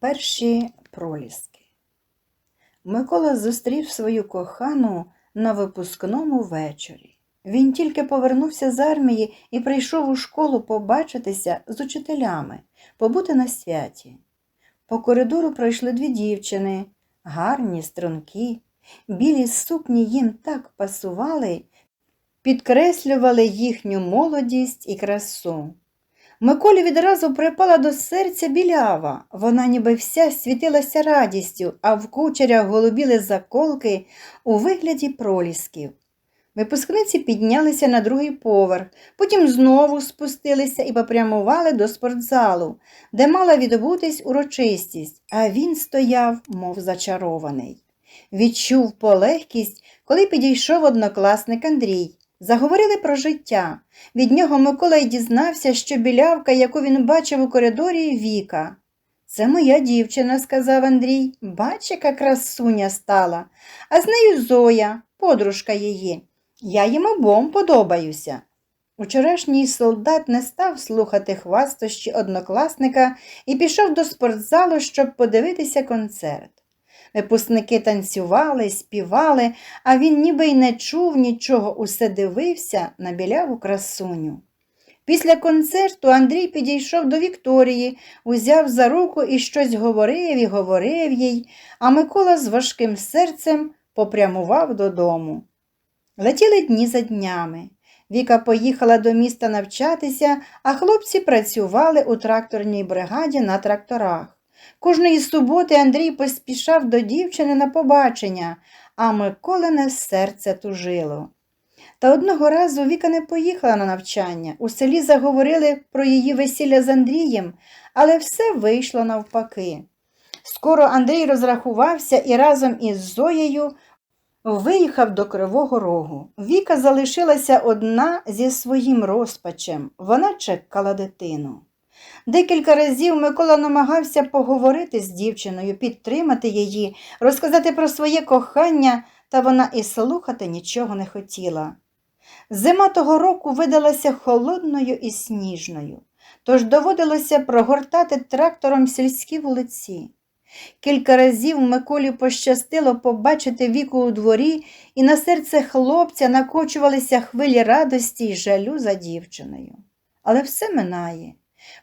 Перші проліски. Микола зустрів свою кохану на випускному вечорі. Він тільки повернувся з армії і прийшов у школу побачитися з учителями, побути на святі. По коридору пройшли дві дівчини, гарні, стрункі, білі сукні їм так пасували, підкреслювали їхню молодість і красу. Миколі відразу припала до серця білява. Вона ніби вся світилася радістю, а в кучерях голубіли заколки у вигляді пролісків. Випускниці піднялися на другий поверх, потім знову спустилися і попрямували до спортзалу, де мала відбутись урочистість, а він стояв, мов зачарований. Відчув полегкість, коли підійшов однокласник Андрій. Заговорили про життя. Від нього Микола й дізнався, що білявка, яку він бачив у коридорі, Віка. Це моя дівчина, сказав Андрій. Бач, яка красуня стала, а з нею Зоя, подружка її. Я їм обом подобаюся. Учорашній солдат не став слухати хвастощі однокласника і пішов до спортзалу, щоб подивитися концерт. Випускники танцювали, співали, а він ніби й не чув нічого, усе дивився на біляву красуню. Після концерту Андрій підійшов до Вікторії, узяв за руку і щось говорив і говорив їй, а Микола з важким серцем попрямував додому. Летіли дні за днями. Віка поїхала до міста навчатися, а хлопці працювали у тракторній бригаді на тракторах. Кожної суботи Андрій поспішав до дівчини на побачення, а Миколине серце тужило. Та одного разу Віка не поїхала на навчання. У селі заговорили про її весілля з Андрієм, але все вийшло навпаки. Скоро Андрій розрахувався і разом із Зоєю виїхав до Кривого Рогу. Віка залишилася одна зі своїм розпачем. Вона чекала дитину. Декілька разів Микола намагався поговорити з дівчиною, підтримати її, розказати про своє кохання, та вона і слухати нічого не хотіла. Зима того року видалася холодною і сніжною, тож доводилося прогортати трактором сільські вулиці. Кілька разів Миколі пощастило побачити віку у дворі, і на серце хлопця накочувалися хвилі радості й жалю за дівчиною. Але все минає.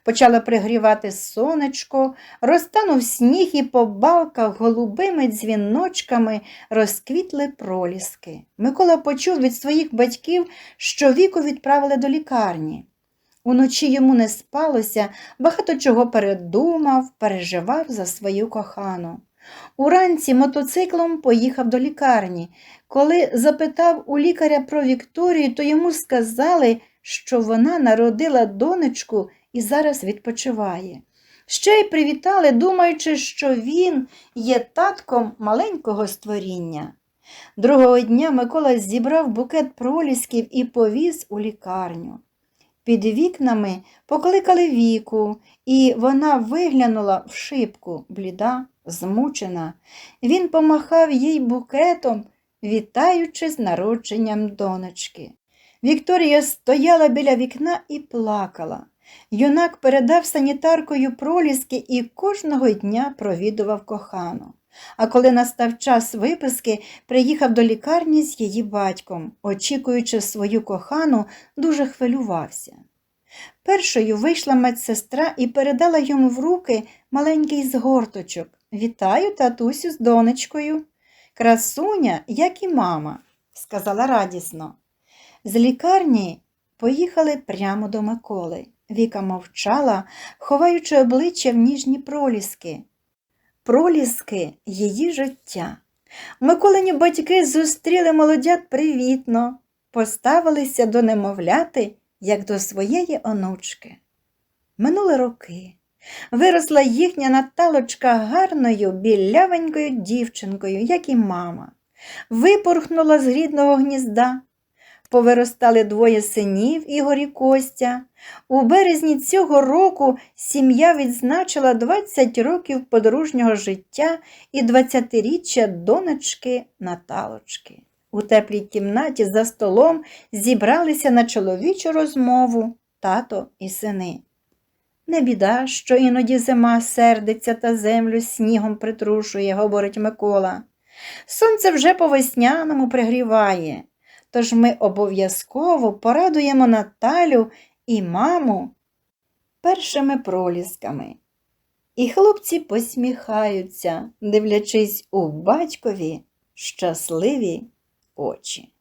Почало пригрівати сонечко, розтанув сніг і по балках голубими дзвіночками розквітли проліски. Микола почув від своїх батьків, що віку відправили до лікарні. Уночі йому не спалося, багато чого передумав, переживав за свою кохану. Уранці мотоциклом поїхав до лікарні. Коли запитав у лікаря про Вікторію, то йому сказали, що вона народила донечку і зараз відпочиває. Ще й привітали, думаючи, що він є татком маленького створіння. Другого дня Микола зібрав букет пролісків і повіз у лікарню. Під вікнами покликали віку, і вона виглянула в шибку, бліда, змучена. Він помахав їй букетом, вітаючи з народженням донечки. Вікторія стояла біля вікна і плакала. Юнак передав санітаркою проліски і кожного дня провідував кохану. А коли настав час виписки, приїхав до лікарні з її батьком, очікуючи свою кохану, дуже хвилювався. Першою вийшла медсестра і передала йому в руки маленький згорточок. Вітаю, татусю, з донечкою. Красуня, як і мама, сказала радісно. З лікарні поїхали прямо до Миколи. Віка мовчала, ховаючи обличчя в ніжні проліски. Проліски її життя. Миколині батьки зустріли молодят привітно, поставилися до немовляти, як до своєї онучки. Минули роки. Виросла їхня Наталочка гарною, білявенькою дівчинкою, як і мама. Випорхнула з рідного гнізда. Повиростали двоє синів Ігор і Костя. У березні цього року сім'я відзначила 20 років подружнього життя і 20-річчя донечки Наталочки. У теплій кімнаті за столом зібралися на чоловічу розмову тато і сини. Не біда, що іноді зима сердиться та землю снігом притрушує, говорить Микола. Сонце вже по весняному пригріває, тож ми обов'язково порадуємо Наталю і маму першими пролісками. І хлопці посміхаються, дивлячись у батькові щасливі очі.